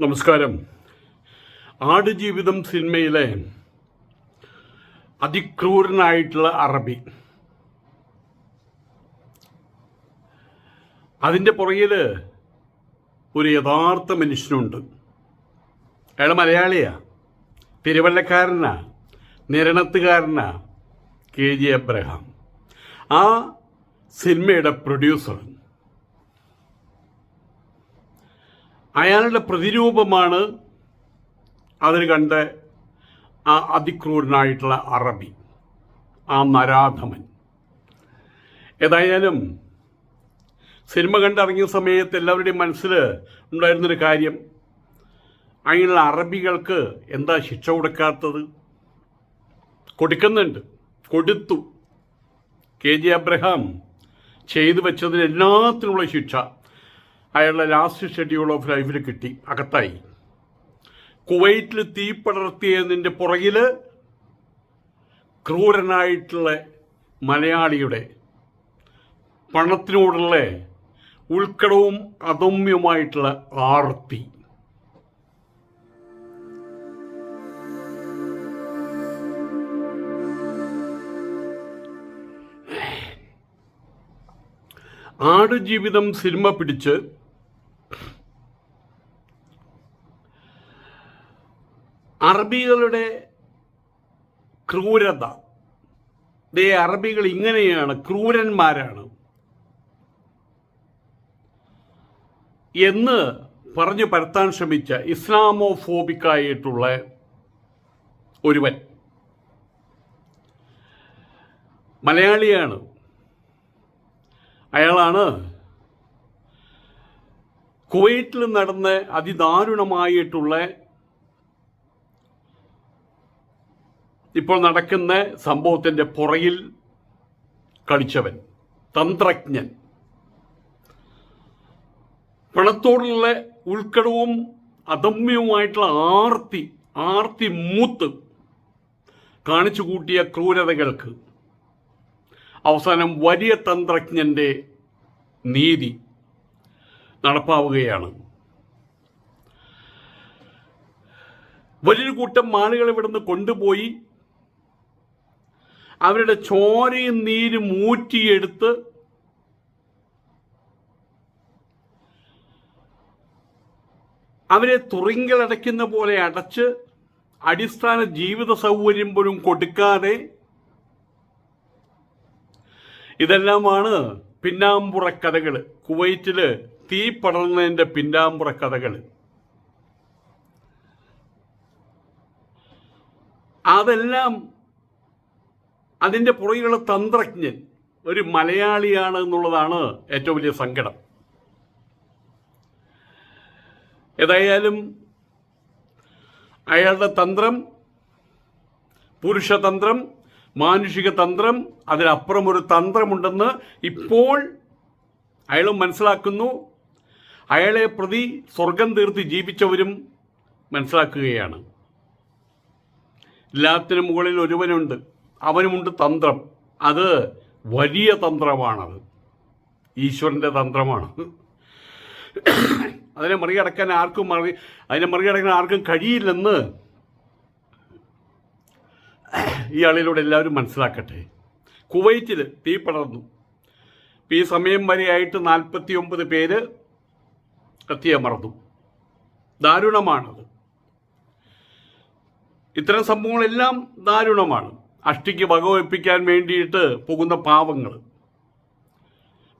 നമസ്കാരം. ആടുജീവിതം സിനിമയിലെ അതിക്രൂരനായിട്ടുള്ള അറബി. അതിന്റെ പുറകിൽ ഒരു യഥാർത്ഥ മനുഷ്യനുണ്ട്. അയാൾ മലയാളിയാ. തിരുവല്ലക്കാരനാ. നിരണത്തുകാരനാ. കെ ജി എബ്രഹാം ആ സിനിമയുടെ പ്രൊഡ്യൂസർ അയാളുടെ പ്രതിരൂപമാണ് അതിൽ കണ്ട ആ അതിക്രൂരനായിട്ടുള്ള അറബി ആ നരാധമൻ. ഏതായാലും സിനിമ കണ്ടിറങ്ങിയ സമയത്ത് എല്ലാവരുടെയും മനസ്സിൽ ഉണ്ടായിരുന്നൊരു കാര്യം അങ്ങനെയുള്ള അറബികൾക്ക് എന്താ ശിക്ഷ കൊടുക്കാത്തത്? കൊടുക്കുന്നുണ്ട് കൊടുത്തു. കെ ജി അബ്രഹാം ചെയ്തു വെച്ചതിന് എല്ലാത്തിനുള്ള ശിക്ഷ. അയാളുടെ ലാസ്റ്റ് ഷെഡ്യൂൾ ഓഫ് ലൈഫിൽ കിട്ടി. അകത്തായി. കുവൈറ്റിൽ തീ പടർത്തിയതിന്റെ പുറകിൽ ക്രൂരനായിട്ടുള്ള മലയാളിയുടെ പണത്തിനോടുള്ള ഉൾക്കടവും അദമ്യമായിട്ടുള്ള ആർത്തി. ആടുജീവിതം സിനിമ പിടിച്ച് അറബികളുടെ ക്രൂരത. ദേ അറബികൾ ഇങ്ങനെയാണ് ക്രൂരന്മാരാണ്. എന്ന് പറഞ്ഞു പരത്താൻ ശ്രമിച്ച ഇസ്ലാമോഫോബിക്കായിട്ടുള്ള ഒരുവൻ. മലയാളിയാണ്. അയാളാണ് കുവൈറ്റിൽ നടന്ന അതിദാരുണമായിട്ടുള്ള ഇപ്പോൾ നടക്കുന്ന സംഭവത്തിന്റെ പുറകിൽ കളിച്ചവൻ തന്ത്രജ്ഞൻ. പണത്തോടുള്ള ഉൾക്കടവും അദമ്യവുമായിട്ടുള്ള ആർത്തി ആർത്തി മൂത്ത് കാണിച്ചു കൂട്ടിയ ക്രൂരതകൾക്ക് അവസാനം വലിയ തന്ത്രജ്ഞന്റെ നീതി നടപ്പാവുകയാണ്. വലിയൊരു കൂട്ടം ആളുകൾ ഇവിടുന്ന് കൊണ്ടുപോയി അവരുടെ ചോരയും നീരും ഊറ്റിയെടുത്ത് അവരെ തുറിങ്കലടയ്ക്കുന്ന പോലെ അടച്ച് അടിസ്ഥാന ജീവിത സൗകര്യം പോലും കൊടുക്കാതെ ഇതെല്ലാമാണ് പിന്നാമ്പുറ കഥകൾ. കുവൈറ്റിൽ തീ പടർന്നതിന്റെ പിന്നാമ്പുറ കഥകൾ. അതെല്ലാം അതിന്റെ പുറകിലുള്ള തന്ത്രജ്ഞൻ ഒരു മലയാളിയാണ് എന്നുള്ളതാണ് ഏറ്റവും വലിയ സങ്കടം. ഏതായാലും അയാളുടെ തന്ത്രം പുരുഷതന്ത്രം മാനുഷിക തന്ത്രം അതിനപ്പുറം ഒരു തന്ത്രമുണ്ടെന്ന് ഇപ്പോൾ അയാൾ മനസ്സിലാക്കുന്നു. അയാളെ പ്രതി സ്വർഗം തീർത്ത് ജീവിച്ചവരും മനസ്സിലാക്കുകയാണ്. എല്ലാത്തിനും മുകളിൽ ഒരുവനുണ്ട്. അവനുമുണ്ട് തന്ത്രം. അത് വലിയ തന്ത്രമാണത്. ഈശ്വരന്റെ തന്ത്രമാണ്. അതിനെ മറികടക്കാൻ ആർക്കും മറി അതിനെ മറികടക്കാൻ ആർക്കും കഴിയില്ലെന്ന് ഈ ആളിലൂടെ എല്ലാവരും മനസ്സിലാക്കട്ടെ. കുവൈറ്റിൽ തീ പടർന്നു. ഈ സമയം വരെയായിട്ട് നാൽപ്പത്തി ഒമ്പത് പേര് കത്തിയമർന്നു ദാരുണമാണത്. ഇത്തരം സംഭവങ്ങളെല്ലാം ദാരുണമാണ്. അഷ്ടിക്ക് വകവയ്പ്പിക്കാൻ വേണ്ടിയിട്ട് പോകുന്ന പാവങ്ങൾ.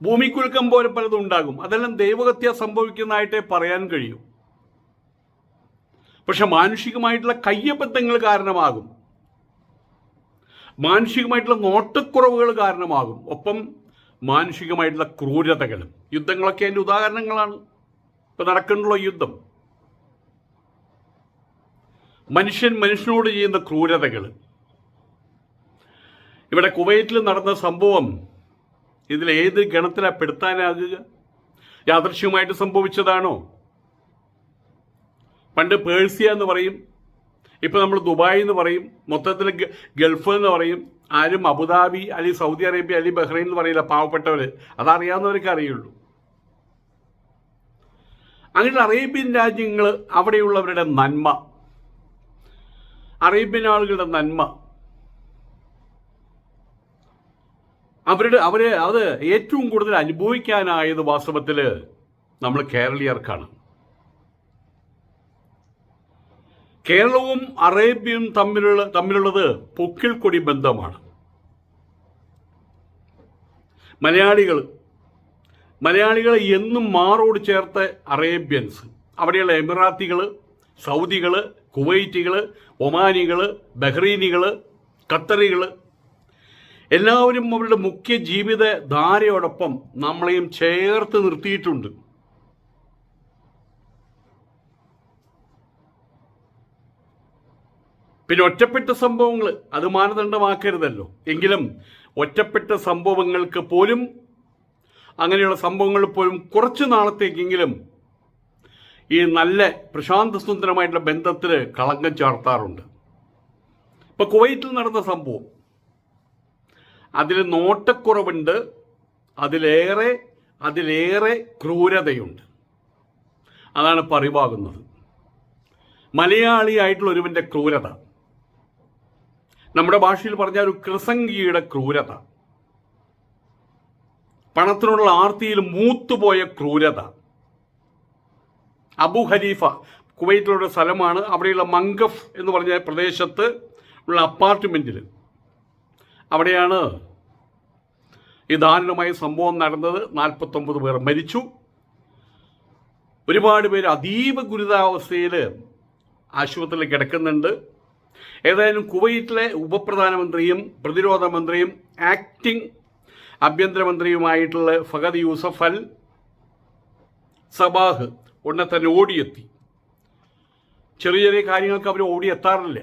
ഭൂമിക്കുലുക്കം പോലെ പലതും ഉണ്ടാകും. അതെല്ലാം ദൈവഹത്യ സംഭവിക്കുന്നതായിട്ടേ പറയാൻ കഴിയൂ. പക്ഷെ മാനുഷികമായിട്ടുള്ള കയ്യബദ്ധങ്ങൾ കാരണമാകും. മാനുഷികമായിട്ടുള്ള നോട്ടക്കുറവുകൾ കാരണമാകും. ഒപ്പം മാനുഷികമായിട്ടുള്ള ക്രൂരതകളും യുദ്ധങ്ങളൊക്കെ അതിന്റെ ഉദാഹരണങ്ങളാണ്. ഇപ്പം നടക്കുന്നുള്ള യുദ്ധം. മനുഷ്യൻ മനുഷ്യനോട് ചെയ്യുന്ന ക്രൂരതകൾ. ഇവിടെ കുവൈറ്റിൽ നടന്ന സംഭവം ഇതിൽ ഏത് ഗണത്തിലാണ് പെടുത്താനാകുക? യാദൃശ്യമായിട്ട് സംഭവിച്ചതാണോ? പണ്ട് പേഴ്സിയ എന്ന് പറയും. ഇപ്പം നമ്മൾ ദുബായ് എന്ന് പറയും. മൊത്തത്തിൽ ഗൾഫ് എന്ന് പറയും. ആരും അബുദാബി അല്ലെങ്കിൽ സൗദി അറേബ്യ അല്ലെങ്കിൽ ബഹ്റൈൻ എന്ന് പറയില്ല പാവപ്പെട്ടവർ അതറിയാവുന്നവർക്ക് അറിയുള്ളൂ. അങ്ങനെ അറേബ്യൻ രാജ്യങ്ങൾ അവിടെയുള്ളവരുടെ നന്മ. അറേബ്യൻ ആളുകളുടെ നന്മ. അവരുടെ അവരെ അത് ഏറ്റവും കൂടുതൽ അനുഭവിക്കാനായത് വാസ്തവത്തിൽ നമ്മൾ കേരളീയർക്കാണ്. കേരളവും അറേബ്യയും തമ്മിലുള്ള തമ്മിലുള്ളത് പൊക്കിൾ കൊടി ബന്ധമാണ്. മലയാളികൾ മലയാളികൾ എന്നും മാറോട് ചേർത്ത അറേബ്യൻസ്. അവിടെയുള്ള എമിറാത്തികൾ സൗദികൾ കുവൈറ്റികൾ ഒമാനികൾ ബഹ്റീനികൾ ഖത്തറികൾ എല്ലാവരും അവരുടെ മുഖ്യ ജീവിത ധാരയോടൊപ്പം നമ്മളെയും ചേർത്ത് നിർത്തിയിട്ടുണ്ട്. പിന്നെ ഒറ്റപ്പെട്ട സംഭവങ്ങൾ അത് മാനദണ്ഡമാക്കരുതല്ലോ. എങ്കിലും ഒറ്റപ്പെട്ട സംഭവങ്ങൾക്ക് പോലും അങ്ങനെയുള്ള സംഭവങ്ങൾ പോലും കുറച്ച് നാളത്തേക്കെങ്കിലും ഈ നല്ല പ്രശാന്ത സുന്ദരമായിട്ടുള്ള ബന്ധത്തിൽ കളങ്കം ചാർത്താറുണ്ട്. ഇപ്പൊ കുവൈറ്റിൽ നടന്ന സംഭവം. അതിൽ നോട്ടക്കുറവുണ്ട് അതിലേറെ അതിലേറെ ക്രൂരതയുണ്ട്. അതാണ് പറിവാകുന്നത് മലയാളിയായിട്ടുള്ള ഒരുവന്റെ ക്രൂരത. നമ്മുടെ ഭാഷയിൽ പറഞ്ഞ ഒരു കൃസംഗിയുടെ ക്രൂരത. പണത്തിനുള്ള ആർത്തിയിൽ മൂത്തുപോയ ക്രൂരത. അബു ഹരീഫ കുവൈറ്റിലുള്ള സ്ഥലമാണ്. അവിടെയുള്ള മങ്കഫ് എന്ന് പറഞ്ഞ പ്രദേശത്ത് ഉള്ള അപ്പാർട്ട്മെന്റിൽ അവിടെയാണ് ഈ ദാരുണമായ സംഭവം നടന്നത് നാൽപ്പത്തൊമ്പത് പേർ മരിച്ചു. ഒരുപാട് പേര് അതീവ ഗുരുതാവസ്ഥയിൽ ആശുപത്രിയിൽ കിടക്കുന്നുണ്ട്. ഏതായാലും കുവൈറ്റിലെ ഉപപ്രധാനമന്ത്രിയും പ്രതിരോധ മന്ത്രിയും ആക്ടിംഗ് ആഭ്യന്തരമന്ത്രിയുമായിട്ടുള്ള ഫഹദ് യൂസഫ് അൽ സബാഹ് ഉടനെ തന്നെ ഓടിയെത്തി ചെറിയ ചെറിയ കാര്യങ്ങൾക്ക് അവർ ഓടിയെത്താറില്ല.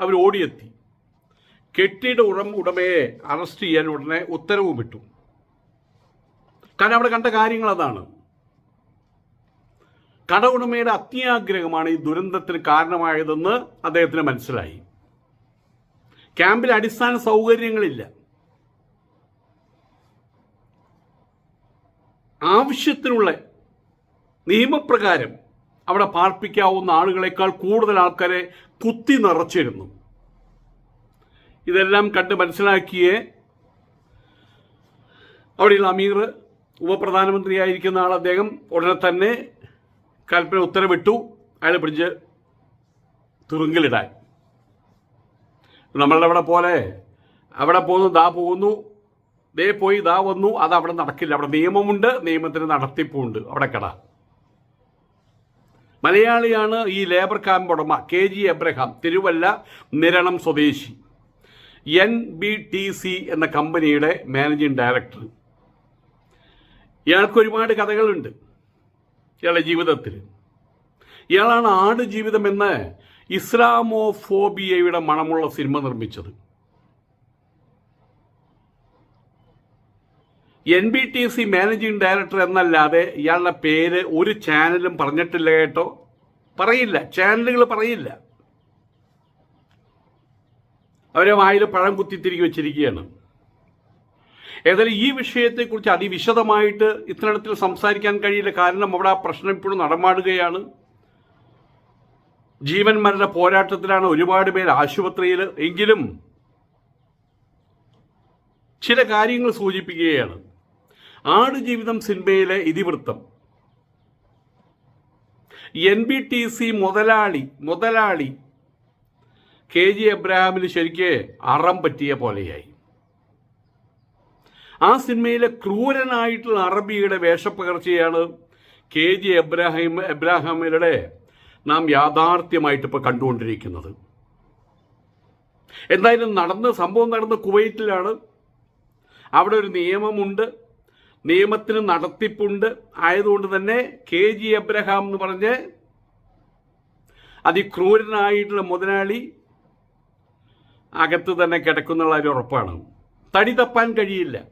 അവർ ഓടിയെത്തി. കെട്ടിട ഉടം ഉടമയെ അറസ്റ്റ് ചെയ്യാൻ ഉടനെ ഉത്തരവും വിട്ടു കാരണം അവിടെ കണ്ട കാര്യങ്ങൾ അതാണ്. കട ഉടമയുടെ അത്യാഗ്രഹമാണ് ഈ ദുരന്തത്തിന് കാരണമായതെന്ന് അദ്ദേഹത്തിന് മനസ്സിലായി. ക്യാമ്പിൽ അടിസ്ഥാന സൗകര്യങ്ങളില്ല. ആവശ്യത്തിനുള്ള നിയമപ്രകാരം അവിടെ പാർപ്പിക്കാവുന്ന ആളുകളെക്കാൾ കൂടുതൽ ആൾക്കാരെ കുത്തി നിറച്ചിരുന്നു. ഇതെല്ലാം കണ്ട് മനസ്സിലാക്കിയേ അവിടെയുള്ള അമീർ ഉപപ്രധാനമന്ത്രിയായിരിക്കുന്ന ആൾ അദ്ദേഹം ഉടനെ തന്നെ കൽപ്പന ഉത്തരവിട്ടു. അയാളെ പിടിച്ച് തുറുങ്കിലിടാൻ. നമ്മളുടെ അവിടെ പോലെ അവിടെ പോകുന്നു ദാ പോകുന്നു. ദേ പോയി ദാ വന്നു. അത് അവിടെ നടക്കില്ല. അവിടെ നിയമമുണ്ട് നിയമത്തിന് നടത്തിപ്പുണ്ട്. അവിടെ കട. മലയാളിയാണ് ഈ ലേബർ ക്യാമ്പ് ഉടമ കെ ജി എബ്രഹാം തിരുവല്ല നിരണം സ്വദേശി. എൻ ബി ടി സി എന്ന കമ്പനിയുടെ മാനേജിംഗ് ഡയറക്ടർ ഇയാൾക്ക് ഒരുപാട് കഥകളുണ്ട് ഇയാളുടെ ജീവിതത്തിൽ. ഇയാളാണ് ആട് ജീവിതം എന്ന് ഇസ്ലാമോഫോബിയയുടെ മണമുള്ള സിനിമ നിർമ്മിച്ചത്. N B T C managing director എന്നല്ലാതെ ഇയാളുടെ പേര് ഒരു ചാനലും പറഞ്ഞിട്ടില്ല കേട്ടോ. പറയില്ല. ചാനലുകൾ പറയില്ല. അവരെ വായിൽ പഴം കുത്തി തിരികെ വെച്ചിരിക്കുകയാണ്. ഏതായാലും ഈ വിഷയത്തെക്കുറിച്ച് അതിവിശദമായിട്ട് ഇത്തരത്തിൽ സംസാരിക്കാൻ കഴിയില്ല. കാരണം അവിടെ ആ പ്രശ്നം ഇപ്പോഴും നടമാടുകയാണ്. ജീവൻ മരണ പോരാട്ടത്തിലാണ് ഒരുപാട് പേർ ആശുപത്രിയിൽ. എങ്കിലും ചില കാര്യങ്ങൾ സൂചിപ്പിക്കുകയാണ്. ആടുജീവിതം സിനിമയിലെ ഇതിവൃത്തം. എൻ ബി ടി സി മുതലാളി മുതലാളി കെ ജി എബ്രഹാമിന് ശരിക്ക് അറം പറ്റിയ പോലെയായി. ആ സിനിമയിലെ ക്രൂരനായിട്ടുള്ള അറബിയുടെ വേഷപ്പകർച്ചയാണ് കെ ജി എബ്രാഹിം എബ്രാഹിമിലൂടെ നാം യാഥാർത്ഥ്യമായിട്ട് ഇപ്പോൾ കണ്ടുകൊണ്ടിരിക്കുന്നത്. എന്തായാലും നടന്ന സംഭവം നടന്ന കുവൈറ്റിലാണ്. അവിടെ ഒരു നിയമമുണ്ട്. നിയമത്തിന് നടത്തിപ്പുണ്ട്. ആയതുകൊണ്ട് തന്നെ കെ ജി എബ്രഹാം എന്ന് പറഞ്ഞ് അതിക്രൂരനായിട്ടുള്ള മുതലാളി അകത്ത് തന്നെ കിടക്കുന്നുള്ള ഒരു ഉറപ്പാണ്. തടി തപ്പാൻ കഴിയില്ല.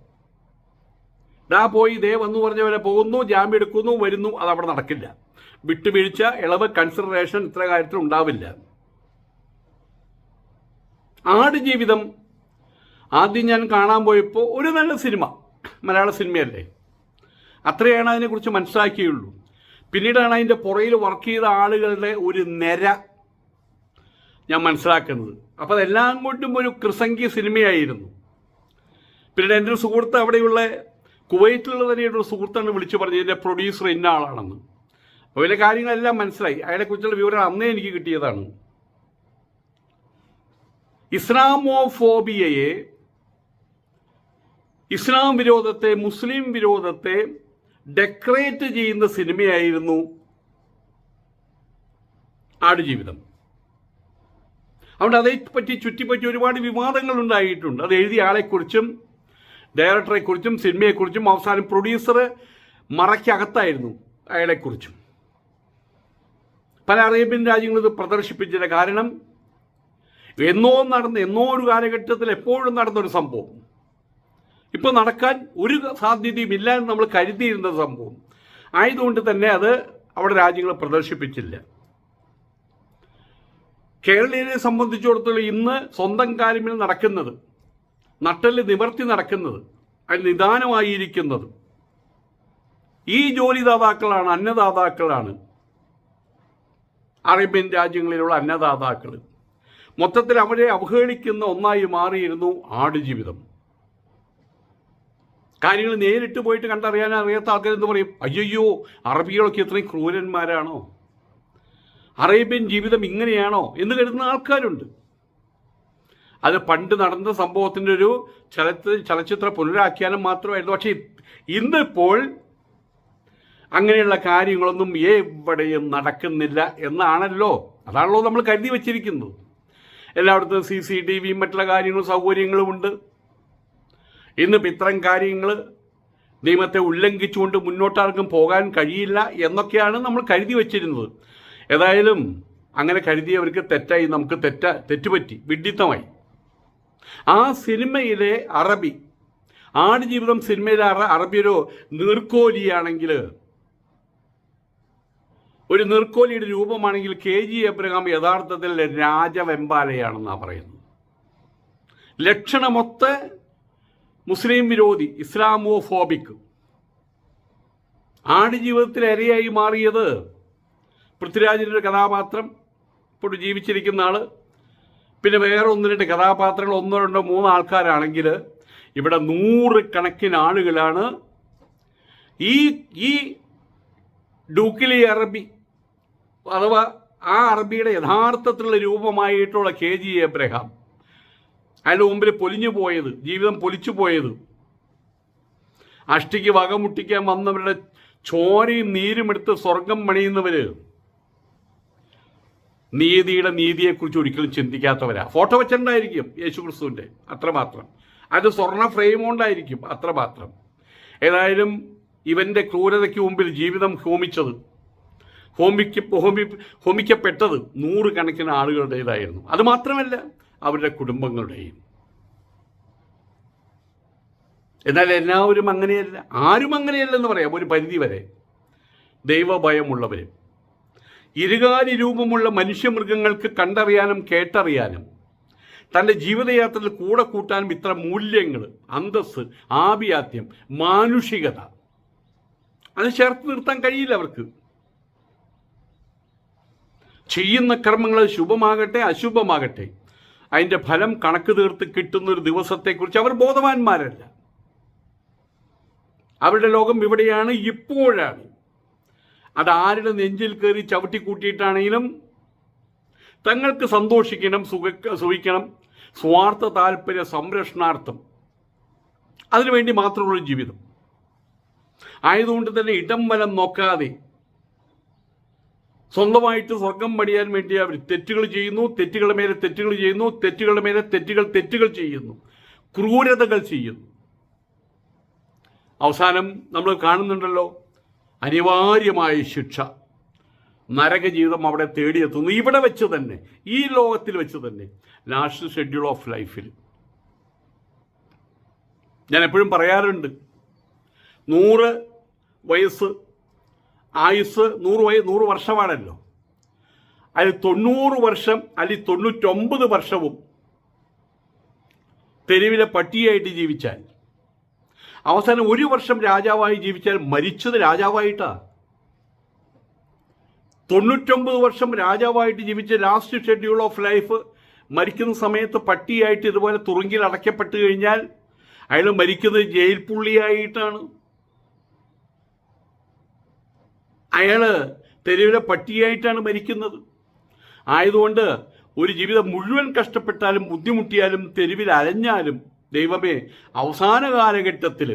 ഡാ പോയി ദേ വന്നു പറഞ്ഞവരെ പോകുന്നു ജാമ്യം എടുക്കുന്നു വരുന്നു അത് അവിടെ നടക്കില്ല. വിട്ടുവീഴ്ച ഇളവ് കൺസിഡറേഷൻ ഇത്ര കാര്യത്തിൽ ഉണ്ടാവില്ല. ആട് ജീവിതം ആദ്യം ഞാൻ കാണാൻ പോയപ്പോൾ ഒരു നല്ല സിനിമ മലയാള സിനിമയല്ലേ? അത്രയാണ് അതിനെക്കുറിച്ച് മനസ്സിലാക്കിയുള്ളൂ. പിന്നീടാണ് അതിന്റെ പുറയിൽ വർക്ക് ചെയ്ത ആളുകളുടെ ഒരു നിര ഞാൻ മനസ്സിലാക്കുന്നത്. അപ്പോൾ അതെല്ലാം കൊണ്ടും ഒരു കൃസംഗി സിനിമയായിരുന്നു. പിന്നീട് എന്റെ ഒരു സുഹൃത്ത് അവിടെയുള്ള കുവൈറ്റിലുള്ള തന്നെ ഒരു സുഹൃത്താണ് വിളിച്ചു പറഞ്ഞത്. എന്റെ പ്രൊഡ്യൂസർ ഇന്ന ആളാണെന്ന്. അപ്പോൾ ഇതിലെ കാര്യങ്ങളെല്ലാം മനസ്സിലായി. അയാളെക്കുറിച്ചുള്ള വിവരം അന്നേ എനിക്ക് കിട്ടിയതാണ്. ഇസ്ലാമോഫോബിയയെ ഇസ്ലാം വിരോധത്തെ മുസ്ലിം വിരോധത്തെ ഡെക്കറേറ്റ് ചെയ്യുന്ന സിനിമയായിരുന്നു ആടുജീവിതം. അതുകൊണ്ട് അതേപ്പറ്റി ചുറ്റിപ്പറ്റി ഒരുപാട് വിവാദങ്ങൾ ഉണ്ടായിട്ടുണ്ട് അത് എഴുതിയ ആളെക്കുറിച്ചും ഡയറക്ടറെക്കുറിച്ചും സിനിമയെക്കുറിച്ചും അവസാനം പ്രൊഡ്യൂസർ മറയ്ക്കകത്തായിരുന്നു അയാളെക്കുറിച്ചും. പല അറേബ്യൻ രാജ്യങ്ങളും ഇത് പ്രദർശിപ്പിച്ചതിന്റെ കാരണം എന്നോ നടന്ന എന്നോ ഒരു കാലഘട്ടത്തിൽ എപ്പോഴും നടന്നൊരു സംഭവം. ഇപ്പോൾ നടക്കാൻ ഒരു സാധ്യതയും ഇല്ല എന്ന് നമ്മൾ കരുതിയിരുന്ന സംഭവം. ആയതുകൊണ്ട് തന്നെ അത് അവിടെ രാജ്യങ്ങൾ പ്രദർശിപ്പിച്ചില്ല. കേരളീയരെ സംബന്ധിച്ചിടത്തോളം ഇന്ന് സ്വന്തം കാര്യമിൽ നടക്കുന്നത് നട്ടൽ നിവർത്തി നടക്കുന്നത് അതിൽ നിദാനമായിരിക്കുന്നത്. ഈ ജോലിദാതാക്കളാണ് അന്നദാതാക്കളാണ്. അറേബ്യൻ രാജ്യങ്ങളിലുള്ള അന്നദാതാക്കൾ. മൊത്തത്തിൽ അവരെ അവഹേളിക്കുന്ന ഒന്നായി മാറിയിരുന്നു ആടുജീവിതം. കാര്യങ്ങൾ നേരിട്ട് പോയിട്ട് കണ്ടറിയാൻ അറിയാത്ത ആൾക്കാർ എന്ന് പറയും? അയ്യോ അറബികളൊക്കെ ഇത്രയും ക്രൂരന്മാരാണോ? അറേബ്യൻ ജീവിതം ഇങ്ങനെയാണോ എന്ന് കരുതുന്ന ആൾക്കാരുണ്ട്. അത് പണ്ട് നടന്ന സംഭവത്തിന്റെ ഒരു ചലച്ചിത്ര ചലച്ചിത്ര പുനരാഖ്യാനം മാത്രമായിരുന്നു. പക്ഷേ ഇന്നിപ്പോൾ അങ്ങനെയുള്ള കാര്യങ്ങളൊന്നും എവിടെയും നടക്കുന്നില്ല എന്നാണല്ലോ. അതാണല്ലോ നമ്മൾ കരുതി വച്ചിരിക്കുന്നത്. എല്ലായിടത്തും സി സി ടി വിയും മറ്റുള്ള കാര്യങ്ങളും സൗകര്യങ്ങളും ഉണ്ട്. ഇന്നിപ്പോൾ ഇത്തരം കാര്യങ്ങൾ നിയമത്തെ ഉല്ലംഘിച്ചുകൊണ്ട് മുന്നോട്ടാർക്കും പോകാൻ കഴിയില്ല എന്നൊക്കെയാണ് നമ്മൾ കരുതി വച്ചിരുന്നത്. ഏതായാലും അങ്ങനെ കരുതിയവർക്ക് തെറ്റായി നമുക്ക് തെറ്റ തെറ്റുപറ്റി വിഡിത്തമായി ആ സിനിമയിലെ അറബി ആടുജീവിതം സിനിമയിലെ അറ അറബി ഒരു നീർക്കോലിയാണെങ്കിൽ ഒരു നീർക്കോലിയുടെ രൂപമാണെങ്കിൽ കെ ജി എബ്രഹാം യഥാർത്ഥത്തിൽ രാജവെമ്പാലയാണെന്നാണ് പറയുന്നത്. ലക്ഷണമൊത്ത മുസ്ലിം വിരോധി ഇസ്ലാമോഫോബിക്. ആടുജീവിതത്തിൽ ഇരയായി മാറിയത് പൃഥ്വിരാജിന്റെ ഒരു കഥാപാത്രം ഇപ്പോൾ ജീവിച്ചിരിക്കുന്ന ആൾ പിന്നെ വേറെ ഒന്ന് രണ്ട് കഥാപാത്രങ്ങൾ ഒന്നോ രണ്ടോ മൂന്നോ ആൾക്കാരാണെങ്കിൽ ഇവിടെ നൂറുകണക്കിന് ആളുകളാണ് ഈ ഈ ഡൂക്കിലി അറബി അഥവാ ആ അറബിയുടെ യഥാർത്ഥത്തിലുള്ള രൂപമായിട്ടുള്ള കെ ജി എബ്രഹാം. അതിന്റെ മുമ്പിൽ പൊലിഞ്ഞു പോയത് ജീവിതം പൊലിച്ചു പോയത്. അഷ്ടിക്ക് വകമുട്ടിക്കാൻ വന്നവരുടെ ചോരയും നീരും എടുത്ത് സ്വർഗം പണിയുന്നവര് നീതിയുടെ നീതിയെക്കുറിച്ച് ഒരിക്കലും ചിന്തിക്കാത്തവരാ. ഫോട്ടോ വെച്ചിട്ടുണ്ടായിരിക്കും യേശു ക്രിസ്തുവിന്റെ അത്രമാത്രം. അത് സ്വർണ ഫ്രെയിം കൊണ്ടായിരിക്കും അത്രമാത്രം. ഏതായാലും ഇവന്റെ ക്രൂരതയ്ക്ക് മുമ്പിൽ ജീവിതം ഹോമിച്ചത് ഹോമിക്ക ഹോമി ഹോമിക്കപ്പെട്ടത് നൂറുകണക്കിന് ആളുകളുടേതായിരുന്നു. അതുമാത്രമല്ല അവരുടെ കുടുംബങ്ങളുടെയും. എന്നാൽ എല്ലാവരും അങ്ങനെയല്ല. ആരും അങ്ങനെയല്ലെന്ന് പറയാം. ഒരു പരിധി വരെ ദൈവഭയമുള്ളവരും. ഇരുകാലി രൂപമുള്ള മനുഷ്യമൃഗങ്ങൾക്ക് കണ്ടറിയാനും കേട്ടറിയാനും തന്റെ ജീവിതയാത്രയിൽ കൂടെ കൂട്ടാനും ഇത്ര മൂല്യങ്ങൾ അന്തസ് ആഭിയാത്യം മാനുഷികത അത് ചേർത്ത് നിർത്താൻ കഴിയില്ല അവർക്ക്. ചെയ്യുന്ന കർമ്മങ്ങൾ ശുഭമാകട്ടെ അശുഭമാകട്ടെ അതിന്റെ ഫലം കണക്ക് തീർത്ത് കിട്ടുന്ന ഒരു ദിവസത്തെക്കുറിച്ച് അവർ ബോധവാന്മാരല്ല. അവരുടെ ലോകം ഇവിടെയാണ് ഇപ്പോഴാണ്. അത് ആരുടെ നെഞ്ചിൽ കയറി ചവിട്ടിക്കൂട്ടിയിട്ടാണെങ്കിലും തങ്ങൾക്ക് സന്തോഷിക്കണം സുഖ സുഖിക്കണം. സ്വാർത്ഥ താല്പര്യ സംരക്ഷണാർത്ഥം. അതിനുവേണ്ടി മാത്രമുള്ള ജീവിതം. ആയതുകൊണ്ട് തന്നെ ഇടം വലം നോക്കാതെ സ്വന്തമായിട്ട് സ്വർഗം പണിയാൻ വേണ്ടി അവർ തെറ്റുകൾ ചെയ്യുന്നു തെറ്റുകളുടെ മേലെ തെറ്റുകൾ ചെയ്യുന്നു തെറ്റുകളുടെ മേലെ തെറ്റുകൾ തെറ്റുകൾ ചെയ്യുന്നു ക്രൂരതകൾ ചെയ്യുന്നു. അവസാനം നമ്മൾ കാണുന്നുണ്ടല്ലോ അനിവാര്യമായ ശിക്ഷ. നരക ജീവിതം അവിടെ തേടിയെത്തുന്നു. ഇവിടെ വെച്ച് തന്നെ ഈ ലോകത്തിൽ വെച്ച് തന്നെ ലാസ്റ്റ് ഷെഡ്യൂൾ ഓഫ് ലൈഫിൽ. ഞാൻ എപ്പോഴും പറയാറുണ്ട് നൂറ് വയസ്സ് ആയുസ് നൂറ് വയ നൂറ് വർഷമാണല്ലോ. അതിൽ തൊണ്ണൂറ് വർഷം അല്ലെങ്കിൽ തൊണ്ണൂറ്റൊമ്പത് വർഷവും തെരുവിലെ പട്ടിയായിട്ട് ജീവിച്ചാൽ അവസാനം ഒരു വർഷം രാജാവായി ജീവിച്ചാൽ മരിച്ചത് രാജാവായിട്ടാ. തൊണ്ണൂറ്റൊമ്പത് വർഷം രാജാവായിട്ട് ജീവിച്ച ലാസ്റ്റ് ഷെഡ്യൂൾ ഓഫ് ലൈഫ് മരിക്കുന്ന സമയത്ത് പട്ടിയായിട്ട് ഇതുപോലെ തുറുങ്കിൽ അടയ്ക്കപ്പെട്ട് കഴിഞ്ഞാൽ അയാൾ മരിക്കുന്നത് ജയിൽ പുള്ളിയായിട്ടാണ്. അയാൾ തെരുവിലെ പട്ടിയായിട്ടാണ് മരിക്കുന്നത്. ആയതുകൊണ്ട് ഒരു ജീവിതം മുഴുവൻ കഷ്ടപ്പെട്ടാലും ബുദ്ധിമുട്ടിയാലും തെരുവിൽ അലഞ്ഞാലും ദൈവമേ അവസാന കാലഘട്ടത്തിൽ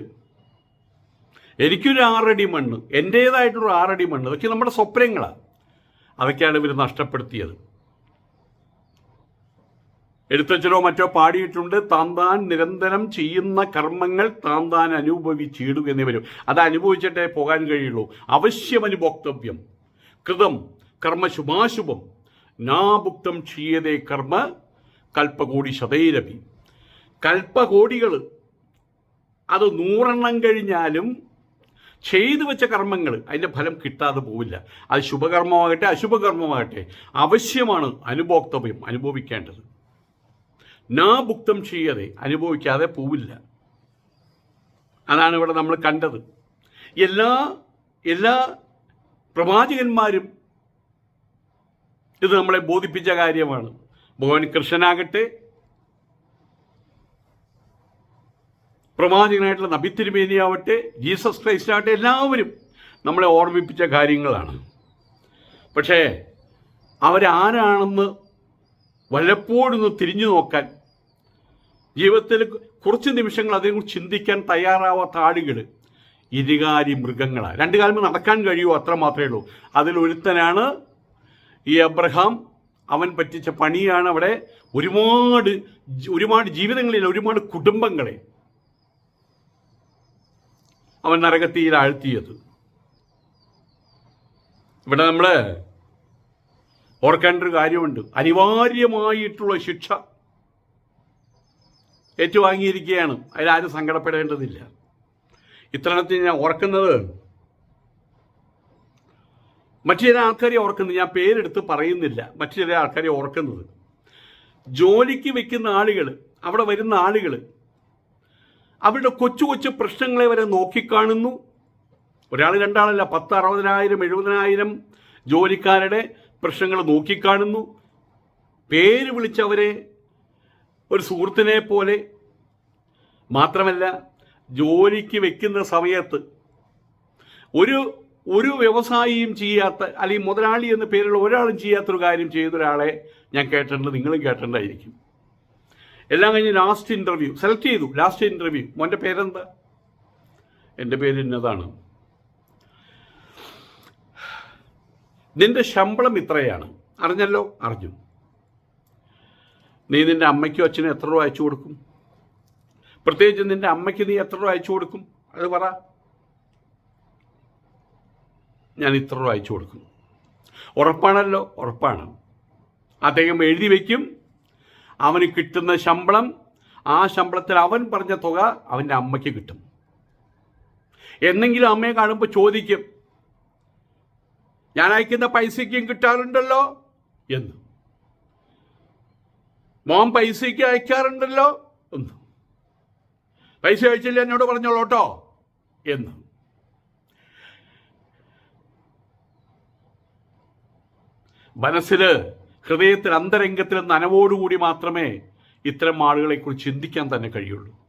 എനിക്കൊരു ആറടി മണ്ണ് എന്റേതായിട്ടുള്ള ആറടി മണ്ണ് അതൊക്കെ നമ്മുടെ സ്വപ്നങ്ങളാണ് അതൊക്കെയാണ് ഇവർ നഷ്ടപ്പെടുത്തിയത്. എഴുത്തച്ഛനോ മറ്റോ പാടിയിട്ടുണ്ട്. താൻ താൻ നിരന്തരം ചെയ്യുന്ന കർമ്മങ്ങൾ താൻ താൻ അനുഭവിച്ചിടും എന്നിവരും അത് അനുഭവിച്ചിട്ടേ പോകാൻ കഴിയുള്ളൂ. അവശ്യം അനുഭോക്തവ്യം കൃതം കർമ്മ ശുഭാശുഭം നാഭുക്തം ചെയ്യതേ കർമ്മ കൽപ്പകൂടി ശതൈരപി കൽപ്പകോടികൾ അത് നൂറെണ്ണം കഴിഞ്ഞാലും ചെയ്തു വെച്ച കർമ്മങ്ങൾ അതിന്റെ ഫലം കിട്ടാതെ പോവില്ല. അത് ശുഭകർമ്മമാകട്ടെ അശുഭകർമ്മമാകട്ടെ. ആവശ്യമാണ് അനുഭോക്തവ്യം അനുഭവിക്കേണ്ടത്. നാ നാഭുക്തം ചെയ്യതെ അനുഭവിക്കാതെ പോവില്ല. അതാണ് ഇവിടെ നമ്മൾ കണ്ടത്. എല്ലാ എല്ലാ പ്രവാചകന്മാരും ഇത് നമ്മളെ ബോധിപ്പിച്ച കാര്യമാണ്. ഭഗവാൻ കൃഷ്ണനാകട്ടെ പ്രവാചകനായിട്ടുള്ള നബി തിരുമേനിയാവട്ടെ ജീസസ് ക്രൈസ്റ്റ് ആവട്ടെ എല്ലാവരും നമ്മളെ ഓർമ്മിപ്പിച്ച കാര്യങ്ങളാണ്. പക്ഷേ അവരാരാണെന്ന് വല്ലപ്പോഴും ഒന്ന് തിരിഞ്ഞു നോക്കാൻ ജീവിതത്തിൽ കുറച്ച് നിമിഷങ്ങൾ അതിനെക്കുറിച്ച് ചിന്തിക്കാൻ തയ്യാറാവാത്ത ആളുകൾ ഇരുകാരി മൃഗങ്ങളാണ്. രണ്ട് കാലം നടക്കാൻ കഴിയുമോ? അത്ര മാത്രമേ ഉള്ളൂ. അതിലൊരുത്തനാണ് ഈ അബ്രഹാം. അവൻ പറ്റിച്ച പണിയാണ് അവിടെ ഒരുപാട് ഒരുപാട് ജീവിതങ്ങളിൽ ഒരുപാട് കുടുംബങ്ങളെ അവൻ നരകത്തിയിൽ ആഴ്ത്തിയത്. ഇവിടെ നമ്മൾ ഓർക്കേണ്ട ഒരു കാര്യമുണ്ട്. അനിവാര്യമായിട്ടുള്ള ശിക്ഷ ഏറ്റുവാങ്ങിയിരിക്കുകയാണ്. അതിലാരും സങ്കടപ്പെടേണ്ടതില്ല. ഇത്തരണത്തിൽ ഞാൻ ഓർക്കുന്നത് മറ്റു ചില ആൾക്കാരെ ഓർക്കുന്നത്. ഞാൻ പേരെടുത്ത് പറയുന്നില്ല. മറ്റു ചില ആൾക്കാരെ ഓർക്കുന്നത്. ജോലിക്ക് വെക്കുന്ന ആളുകൾ അവിടെ വരുന്ന ആളുകൾ അവരുടെ കൊച്ചു കൊച്ചു പ്രശ്നങ്ങളെ വരെ നോക്കിക്കാണുന്നു. ഒരാൾ രണ്ടാളല്ല പത്ത് അറുപതിനായിരം എഴുപതിനായിരം ജോലിക്കാരുടെ പ്രശ്നങ്ങൾ നോക്കിക്കാണുന്നു. പേര് വിളിച്ചവരെ ഒരു സുഹൃത്തിനെ പോലെ മാത്രമല്ല ജോലിക്ക് വെക്കുന്ന സമയത്ത് ഒരു ഒരു വ്യവസായിയും ചെയ്യാത്ത അല്ലെങ്കിൽ മുതലാളി എന്ന പേരുള്ള ഒരാളും ചെയ്യാത്തൊരു കാര്യം ചെയ്തൊരാളെ ഞാൻ കേട്ടിട്ടുണ്ട് നിങ്ങളും കേട്ടിട്ടുണ്ടായിരിക്കും. എല്ലാം കഴിഞ്ഞ് ലാസ്റ്റ് ഇന്റർവ്യൂ സെലക്ട് ചെയ്തു. ലാസ്റ്റ് ഇന്റർവ്യൂ മോന്റെ പേരെന്താ? എന്റെ പേര് ഇന്നതാണ്. നിന്റെ ശമ്പളം ഇത്രയാണ്. അറിഞ്ഞല്ലോ? അറിഞ്ഞു. നീ നിന്റെ അമ്മയ്ക്കും അച്ഛനും എത്ര രൂപ അയച്ചു കൊടുക്കും? പ്രത്യേകിച്ച് നിന്റെ അമ്മയ്ക്ക് നീ എത്ര രൂപ അയച്ചു കൊടുക്കും? അത് പറ. ഞാൻ ഇത്ര രൂപ അയച്ചു കൊടുക്കും. ഉറപ്പാണല്ലോ? ഉറപ്പാണ്. അദ്ദേഹം എഴുതി വയ്ക്കും അവന് കിട്ടുന്ന ശമ്പളം ആ ശമ്പളത്തിൽ അവൻ പറഞ്ഞ തുക അവന്റെ അമ്മയ്ക്ക് കിട്ടും. എന്നെങ്കിലും അമ്മയെ കാണുമ്പോൾ ചോദിക്കും ഞാൻ അയക്കുന്ന പൈസയ്ക്കും കിട്ടാറുണ്ടല്ലോ? എന്ന്. മോൻ പൈസയ്ക്ക് അയക്കാറുണ്ടല്ലോ? എന്ന്. പൈസ അയച്ചില്ല എന്നോട് പറഞ്ഞോളൂട്ടോ എന്ന്. മനസ്സിൽ ഹൃദയത്തിൽ അന്തരംഗത്തിൽ നനവോടുകൂടി മാത്രമേ ഇത്തരം ആളുകളെക്കുറിച്ച് ചിന്തിക്കാൻ തന്നെ കഴിയുള്ളൂ.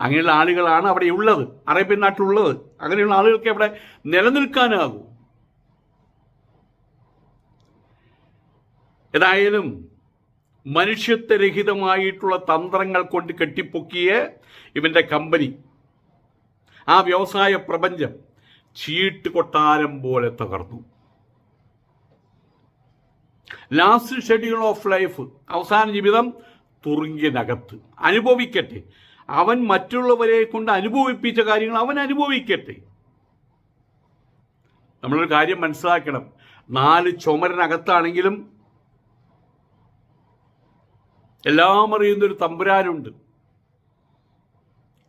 അങ്ങനെയുള്ള ആളുകളാണ് അവിടെ ഉള്ളത്. അറേബ്യൻ നാട്ടിലുള്ളത്. അങ്ങനെയുള്ള ആളുകൾക്ക് അവിടെ നിലനിൽക്കാനാകൂ. ഏതായാലും മനുഷ്യത്വരഹിതമായിട്ടുള്ള തന്ത്രങ്ങൾ കൊണ്ട് കെട്ടിപ്പൊക്കിയ ഇവന്റെ കമ്പനി ആ വ്യവസായ പ്രപഞ്ചം ചീട്ട് കൊട്ടാരം പോലെ തകർന്നു. ലാസ്റ്റ് ഷെഡ്യൂൾ ഓഫ് ലൈഫ് അവസാന ജീവിതം തുറുങ്കിനകത്ത് അനുഭവിക്കട്ടെ. അവൻ മറ്റുള്ളവരെ കൊണ്ട് അനുഭവിപ്പിച്ച കാര്യങ്ങൾ അവൻ അനുഭവിക്കട്ടെ. നമ്മളൊരു കാര്യം മനസ്സിലാക്കണം. നാല് ചുമരനകത്താണെങ്കിലും എല്ലാം അറിയുന്നൊരു തമ്പുരാനുണ്ട്.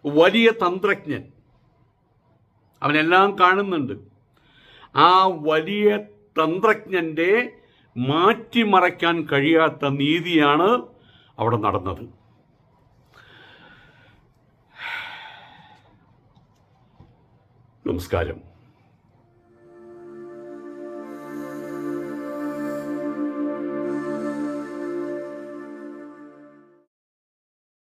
വലിയ തന്ത്രജ്ഞൻ. അവനെല്ലാം കാണുന്നുണ്ട്. ആ വലിയ തന്ത്രജ്ഞന്റെ മാറ്റിമറയ്ക്കാൻ കഴിയാത്ത നീതിയാണ് അവിടെ നടന്നത്. നമസ്കാരം.